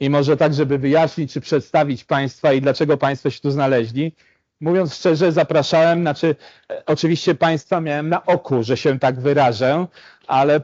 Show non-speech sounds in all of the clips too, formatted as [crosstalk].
i może tak, żeby wyjaśnić czy przedstawić Państwa i dlaczego Państwo się tu znaleźli. Mówiąc szczerze, zapraszałem, znaczy e, oczywiście Państwa miałem na oku, że się tak wyrażę, ale e,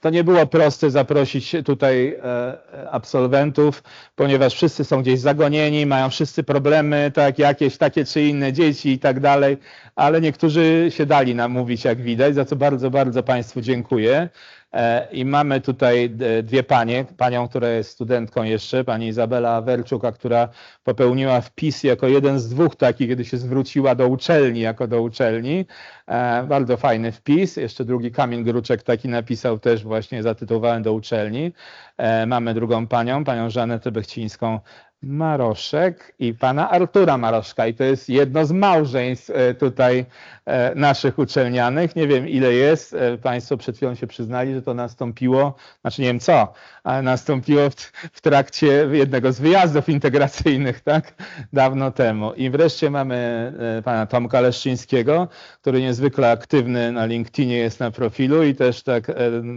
to nie było proste zaprosić tutaj e, absolwentów, ponieważ wszyscy są gdzieś zagonieni, mają wszyscy problemy, tak, jakieś takie czy inne dzieci i tak dalej, ale niektórzy się dali namówić, jak widać, za co bardzo, bardzo Państwu dziękuję. E, I mamy tutaj d- dwie panie, panią, która jest studentką jeszcze, pani Izabela Werczuka, która popełniła wpis jako jeden z dwóch takich, kiedy się zwróciła do uczelni, jako do uczelni. E, Bardzo fajny wpis. Jeszcze drugi Kamil Gruczek taki napisał też właśnie zatytułowany do uczelni. E, Mamy drugą panią, panią Żanetę Bechcińską Maroszek i pana Artura Maroszka. I to jest jedno z małżeństw e, tutaj e, naszych uczelnianych. Nie wiem ile jest. E, Państwo przed chwilą się przyznali, że to nastąpiło, znaczy nie wiem co, ale nastąpiło w, trakcie jednego z wyjazdów integracyjnych, tak? Dawno temu. I wreszcie mamy pana Tomka Leszczyńskiego, który niezwykle aktywny na LinkedInie jest na profilu i też tak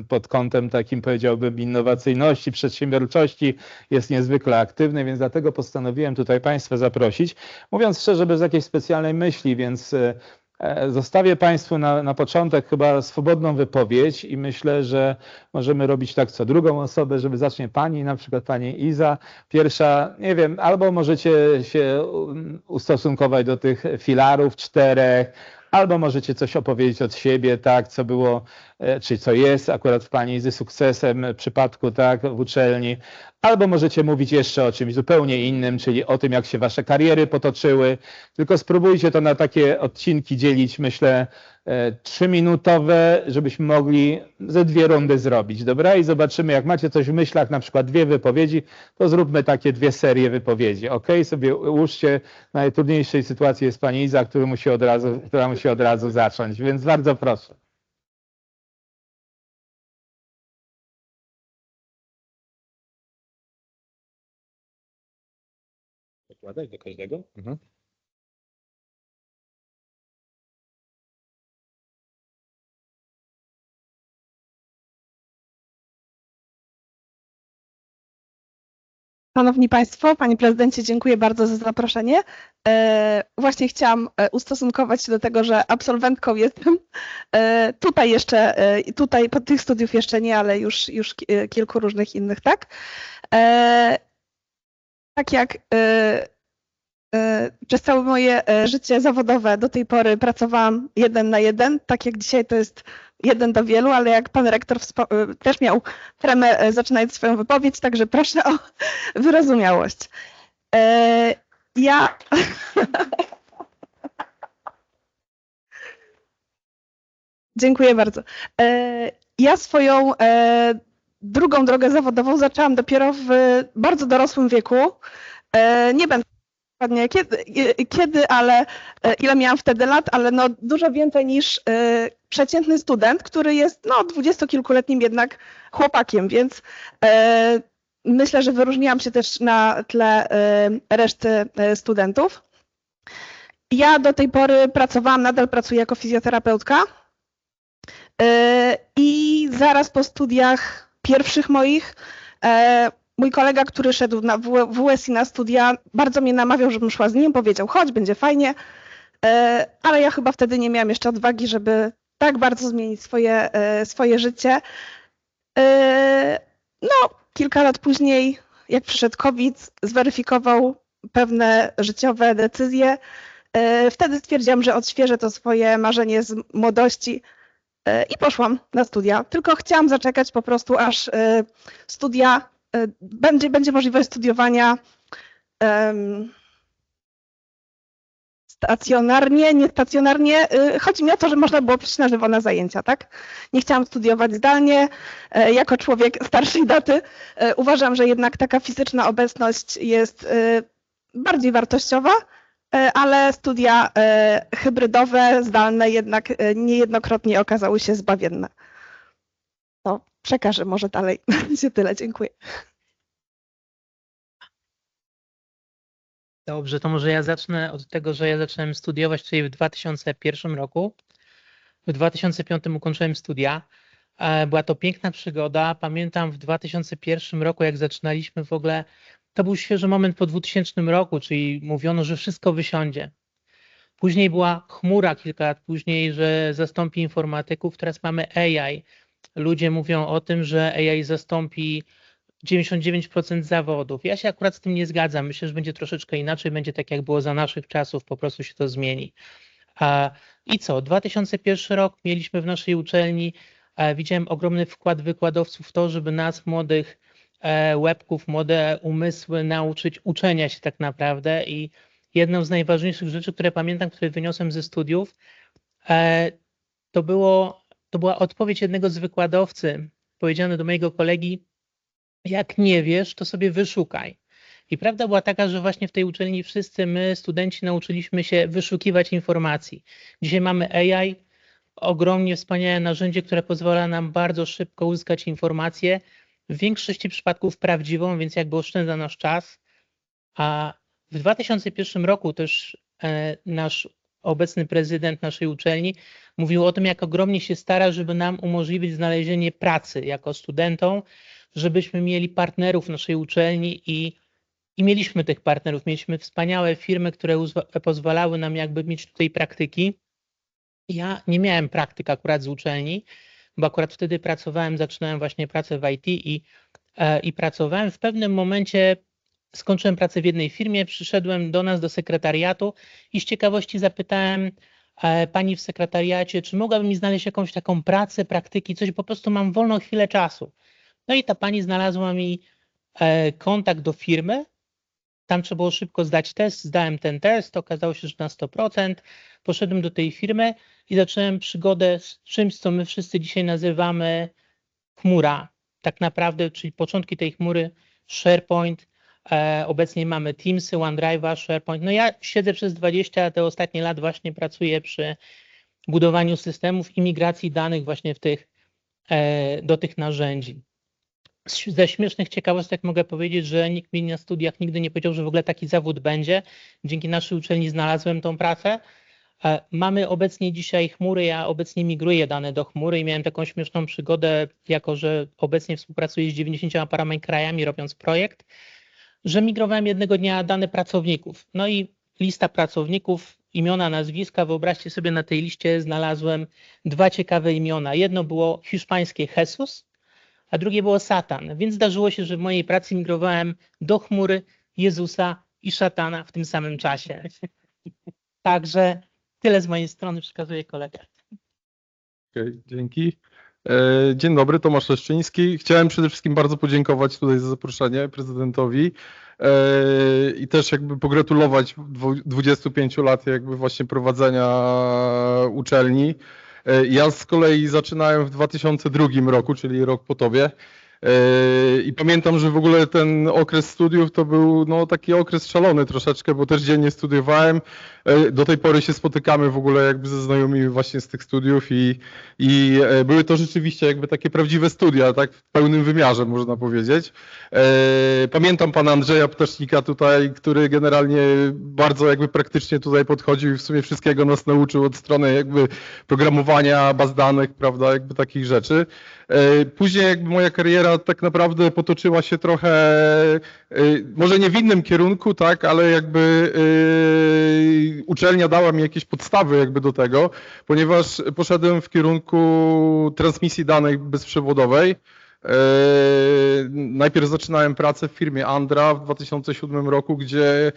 pod kątem takim powiedziałbym innowacyjności, przedsiębiorczości jest niezwykle aktywny, więc dlatego postanowiłem tutaj Państwa zaprosić. Mówiąc szczerze, bez jakiejś specjalnej myśli, więc e, e, zostawię Państwu na, na początek chyba swobodną wypowiedź i myślę, że możemy robić tak co drugą osobę, żeby zacznie Pani, na przykład Pani Iza. Pierwsza, nie wiem, albo możecie się um, ustosunkować do tych filarów czterech, albo możecie coś opowiedzieć od siebie, tak, co było, e, czy co jest akurat w Pani Izy sukcesem przypadku, tak, w uczelni, albo możecie mówić jeszcze o czymś zupełnie innym, czyli o tym, jak się Wasze kariery potoczyły, tylko spróbujcie to na takie odcinki dzielić, myślę, trzyminutowe, żebyśmy mogli ze dwie rundy zrobić, dobra? I zobaczymy, jak macie coś w myślach, na przykład dwie wypowiedzi, to zróbmy takie dwie serie wypowiedzi, ok? Sobie ułóżcie, w najtrudniejszej sytuacji jest Pani Iza, która musi od razu, która musi od razu zacząć, więc bardzo proszę. Dokładać do każdego? Mhm. Szanowni Państwo, Panie Prezydencie, dziękuję bardzo za zaproszenie. E, właśnie chciałam e, ustosunkować się do tego, że absolwentką jestem. E, tutaj jeszcze, tutaj pod tych studiów jeszcze nie, ale już, już ki- kilku różnych innych, tak? Tak jak przez całe moje e, życie zawodowe do tej pory pracowałam jeden na jeden, tak jak dzisiaj to jest jeden do wielu, ale jak pan rektor e, też miał tremę e, zaczynając swoją wypowiedź, także proszę o [laughs] wyrozumiałość. E, ja. [laughs] Dziękuję bardzo. E, ja swoją e, drugą drogę zawodową zaczęłam dopiero w bardzo dorosłym wieku. E, nie będę dokładnie kiedy, kiedy, ale e, ile miałam wtedy lat, ale no dużo więcej niż e, przeciętny student, który jest no dwudziestokilkuletnim jednak chłopakiem, więc e, myślę, że wyróżniłam się też na tle reszty studentów. Ja do tej pory pracowałam, nadal pracuję jako fizjoterapeutka i zaraz po studiach pierwszych moich mój kolega, który szedł na WSI na studia, bardzo mnie namawiał, żebym szła z nim, powiedział, chodź, będzie fajnie, E, ale ja chyba wtedy nie miałam jeszcze odwagi, żeby tak bardzo zmienić swoje, e, swoje życie. E, No, kilka lat później, jak przyszedł COVID, zweryfikował pewne życiowe decyzje. Wtedy stwierdziłam, że odświeżę to swoje marzenie z młodości i poszłam na studia. Tylko chciałam zaczekać po prostu, aż studia, będzie, będzie możliwość studiowania em, stacjonarnie, niestacjonarnie. Y, Chodzi mi o to, że można było przyjść na żywo na zajęcia, tak? Nie chciałam studiować zdalnie. E, Jako człowiek starszej daty e, uważam, że jednak taka fizyczna obecność jest e, bardziej wartościowa, e, ale studia e, hybrydowe, zdalne jednak e, niejednokrotnie okazały się zbawienne. Przekażę może dalej. [laughs] tyle. Dziękuję. Dobrze, to może ja zacznę od tego, że ja zacząłem studiować, czyli w 2001 roku. W 2005 ukończyłem studia. E, Była to piękna przygoda. Pamiętam w 2001 roku, jak zaczynaliśmy w ogóle, to był świeży moment po 2000 roku, czyli mówiono, że wszystko wysiądzie. Później była chmura kilka lat później, że zastąpi informatyków. Teraz mamy AI. Ludzie mówią o tym, że AI zastąpi 99% zawodów. Ja się akurat z tym nie zgadzam. Myślę, że będzie troszeczkę inaczej, będzie tak jak było za naszych czasów, po prostu się to zmieni. I co? 2001 rok mieliśmy w naszej uczelni, widziałem ogromny wkład wykładowców w to, żeby nas, młodych e, łebków, młode umysły nauczyć uczenia się tak naprawdę i jedną z najważniejszych rzeczy, które pamiętam, które wyniosłem ze studiów, e, to, było, to była odpowiedź jednego z wykładowcy, powiedziane do mojego kolegi, jak nie wiesz, to sobie wyszukaj. I prawda była taka, że właśnie w tej uczelni wszyscy my, studenci, nauczyliśmy się wyszukiwać informacji. Dzisiaj mamy AI, ogromnie wspaniałe narzędzie, które pozwala nam bardzo szybko uzyskać informację, w większości przypadków prawdziwą, więc jakby oszczędza nasz czas. A w 2001 roku też e, nasz obecny prezydent naszej uczelni mówił o tym, jak ogromnie się stara, żeby nam umożliwić znalezienie pracy jako studentom, żebyśmy mieli partnerów w naszej uczelni i, i mieliśmy tych partnerów. Mieliśmy wspaniałe firmy, które pozwalały nam jakby mieć tutaj praktyki. Ja nie miałem praktyk akurat z uczelni, bo akurat wtedy pracowałem, zaczynałem właśnie pracę w IT i, e, i pracowałem. W pewnym momencie skończyłem pracę w jednej firmie, przyszedłem do nas do sekretariatu i z ciekawości zapytałem pani w sekretariacie, czy mogłaby mi znaleźć jakąś taką pracę, praktyki, coś, po prostu mam wolną chwilę czasu. No i ta pani znalazła mi e, kontakt do firmy. Tam trzeba było szybko zdać test. Zdałem ten test, okazało się, że na 100%. Poszedłem do tej firmy i zacząłem przygodę z czymś, co my wszyscy dzisiaj nazywamy chmura. Tak naprawdę, czyli początki tej chmury SharePoint. E, obecnie mamy Teamsy, OneDrive'a, SharePoint. No ja siedzę przez 20 te ostatnie lat właśnie pracuję przy budowaniu systemów i migracji danych właśnie w tych, e, do tych narzędzi ze śmiesznych ciekawostek mogę powiedzieć, że nikt mi na studiach nigdy nie powiedział, że w ogóle taki zawód będzie. Dzięki naszej uczelni znalazłem tą pracę. E, Mamy obecnie dzisiaj chmury, ja obecnie migruję dane do chmury i miałem taką śmieszną przygodę, jako że obecnie współpracuję z 90 parami krajami robiąc projekt, że migrowałem jednego dnia dane pracowników. No i lista pracowników, imiona, nazwiska. Wyobraźcie sobie, na tej liście znalazłem dwa ciekawe imiona. Jedno było hiszpańskie Jesus, a drugie było Satan. Więc zdarzyło się, że w mojej pracy migrowałem do chmury Jezusa i szatana w tym samym czasie. Także tyle z mojej strony przekazuję kolegę. Okej, dzięki. E, Dzień dobry, Tomasz Leszczyński. Chciałem przede wszystkim bardzo podziękować tutaj za zaproszenie prezydentowi e, i też jakby pogratulować dwu- 25 lat jakby właśnie prowadzenia uczelni. E, Ja z kolei zaczynałem w 2002 roku, czyli rok po tobie. E, I pamiętam, że w ogóle ten okres studiów to był no, taki okres szalony troszeczkę, bo też dziennie studiowałem. E, Do tej pory się spotykamy w ogóle jakby ze znajomymi właśnie z tych studiów i, i e, były to rzeczywiście jakby takie prawdziwe studia, tak w pełnym wymiarze można powiedzieć. Pamiętam pana Andrzeja Ptasznika tutaj, który generalnie bardzo jakby praktycznie tutaj podchodził i w sumie wszystkiego nas nauczył od strony jakby programowania, baz danych, prawda, jakby takich rzeczy. Później jakby moja kariera tak naprawdę potoczyła się trochę, e, może nie w innym kierunku, tak, ale jakby e, uczelnia dała mi jakieś podstawy jakby do tego, ponieważ poszedłem w kierunku transmisji danych bezprzewodowej. E, Najpierw zaczynałem pracę w firmie Andra w 2007 roku, gdzie e,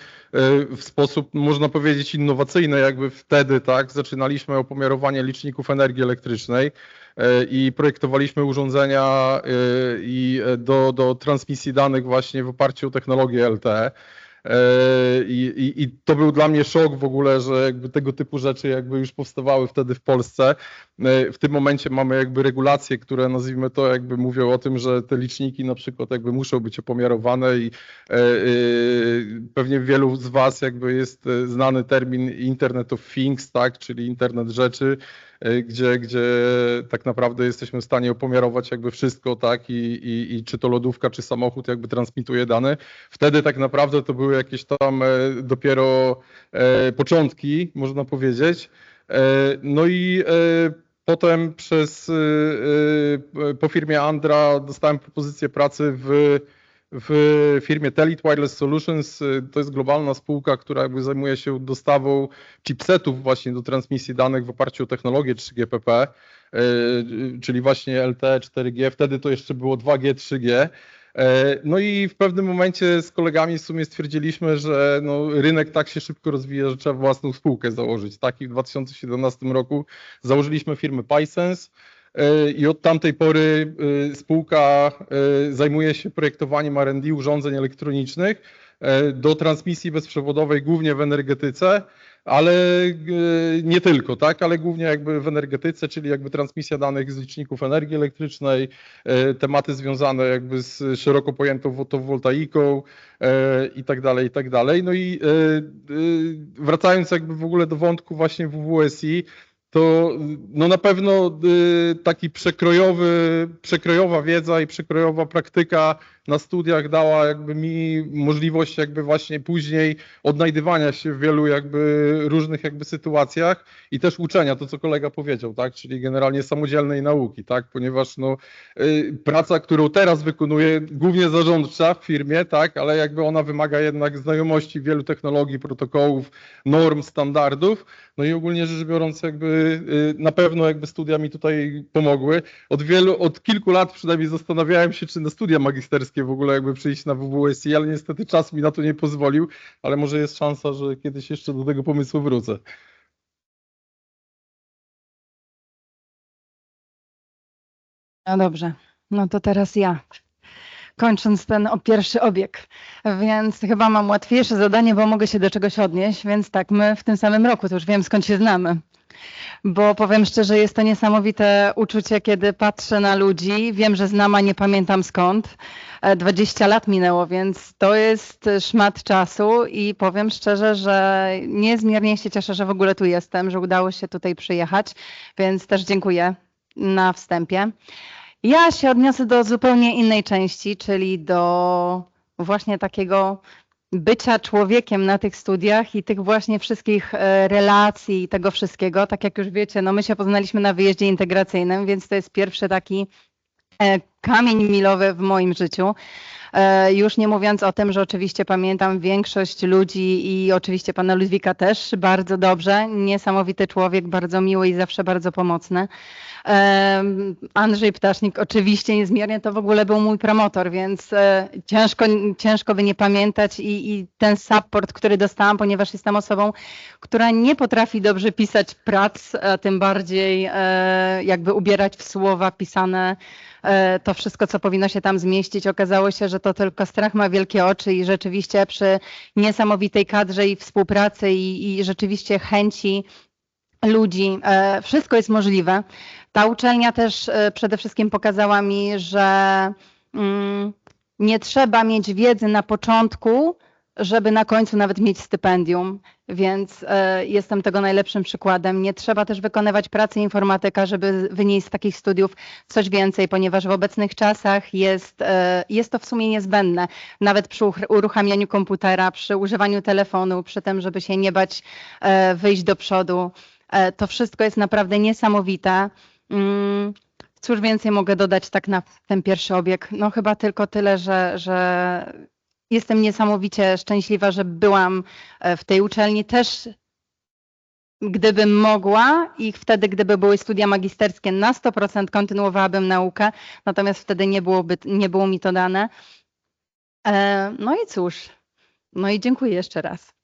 w sposób, można powiedzieć, innowacyjny, jakby wtedy, tak, zaczynaliśmy opomiarowanie liczników energii elektrycznej e, i projektowaliśmy urządzenia i do, do transmisji danych właśnie w oparciu o technologię LTE. E, I, i, I to był dla mnie szok w ogóle, że jakby tego typu rzeczy jakby już powstawały wtedy w Polsce. E, W tym momencie mamy jakby regulacje, które nazwijmy to jakby mówią o tym, że te liczniki na przykład jakby muszą być opomiarowane i e, pewnie wielu z Was jakby jest znany termin Internet of Things, tak, czyli internet rzeczy, gdzie, gdzie tak naprawdę jesteśmy w stanie opomiarować jakby wszystko, tak, i, i, i czy to lodówka, czy samochód jakby transmituje dane. Wtedy tak naprawdę to były jakieś tam e, dopiero e, początki, można powiedzieć. E, No i Potem przez, y, y, po firmie Andra dostałem propozycję pracy w, w firmie Telit Wireless Solutions. Y, To jest globalna spółka, która jakby zajmuje się dostawą chipsetów właśnie do transmisji danych w oparciu o technologię 3GPP, y, czyli właśnie LTE, 4G. Wtedy to jeszcze było 2G, 3G. E, No i w pewnym momencie z kolegami w sumie stwierdziliśmy, że no, rynek tak się szybko rozwija, że trzeba własną spółkę założyć. Tak i w 2017 roku założyliśmy firmę PySense e, i od tamtej pory e, spółka e, zajmuje się projektowaniem R&D urządzeń elektronicznych e, do transmisji bezprzewodowej głównie w energetyce, ale e, nie tylko, tak, ale głównie jakby w energetyce, czyli jakby transmisja danych z liczników energii elektrycznej, e, tematy związane jakby z szeroko pojętą fotowoltaiką e, i tak dalej, i tak dalej. No i e, e, wracając jakby w ogóle do wątku właśnie WWSI, to no na pewno y, taki przekrojowy, przekrojowa wiedza i przekrojowa praktyka na studiach dała jakby mi możliwość jakby właśnie później odnajdywania się w wielu jakby różnych jakby sytuacjach i też uczenia, to co kolega powiedział, tak, czyli generalnie samodzielnej nauki, tak, ponieważ no y, praca, którą teraz wykonuję, głównie zarządcza w firmie, tak, ale jakby ona wymaga jednak znajomości wielu technologii, protokołów, norm, standardów, no i ogólnie rzecz biorąc jakby y, na pewno jakby studia mi tutaj pomogły. Od wielu, od kilku lat przynajmniej zastanawiałem się, czy na studia magisterskie w ogóle jakby przyjść na WWSI, ale niestety czas mi na to nie pozwolił, ale może jest szansa, że kiedyś jeszcze do tego pomysłu wrócę. No dobrze, no to teraz ja. Kończąc ten pierwszy obieg, więc chyba mam łatwiejsze zadanie, bo mogę się do czegoś odnieść, więc tak, my w tym samym roku, to już wiem skąd się znamy. Bo powiem szczerze, jest to niesamowite uczucie, kiedy patrzę na ludzi. Wiem, że znam, a nie pamiętam skąd. E, 20 lat minęło, więc to jest szmat czasu i powiem szczerze, że niezmiernie się cieszę, że w ogóle tu jestem, że udało się tutaj przyjechać, więc też dziękuję na wstępie. Ja się odniosę do zupełnie innej części, czyli do właśnie takiego bycia człowiekiem na tych studiach i tych właśnie wszystkich e, relacji i tego wszystkiego. Tak jak już wiecie, no my się poznaliśmy na wyjeździe integracyjnym, więc to jest pierwszy taki e, kamień milowy w moim życiu. E, Już nie mówiąc o tym, że oczywiście pamiętam większość ludzi i oczywiście pana Ludwika też bardzo dobrze. Niesamowity człowiek, bardzo miły i zawsze bardzo pomocny. Em, Andrzej Ptasznik oczywiście niezmiernie to w ogóle był mój promotor, więc e, ciężko, ciężko by nie pamiętać i, i ten support, który dostałam, ponieważ jestem osobą, która nie potrafi dobrze pisać prac, a tym bardziej e, jakby ubierać w słowa pisane e, to wszystko, co powinno się tam zmieścić. Okazało się, że to tylko strach ma wielkie oczy i rzeczywiście przy niesamowitej kadrze i współpracy i, i rzeczywiście chęci ludzi, e, wszystko jest możliwe. Ta uczelnia też e, przede wszystkim pokazała mi, że mm, nie trzeba mieć wiedzy na początku, żeby na końcu nawet mieć stypendium, więc e, jestem tego najlepszym przykładem. Nie trzeba też wykonywać pracy informatyka, żeby wynieść z takich studiów coś więcej, ponieważ w obecnych czasach jest, e, jest to w sumie niezbędne. Nawet przy uch- uruchamianiu komputera, przy używaniu telefonu, przy tym, żeby się nie bać e, wyjść do przodu. To wszystko jest naprawdę niesamowite. Mm, Cóż więcej mogę dodać tak na ten pierwszy obieg? No chyba tylko tyle, że, że jestem niesamowicie szczęśliwa, że byłam e, w tej uczelni też. Gdybym mogła i wtedy, gdyby były studia magisterskie, na 100% kontynuowałabym naukę, natomiast wtedy nie, byłoby, nie było mi to dane. E, No i cóż, no i dziękuję jeszcze raz.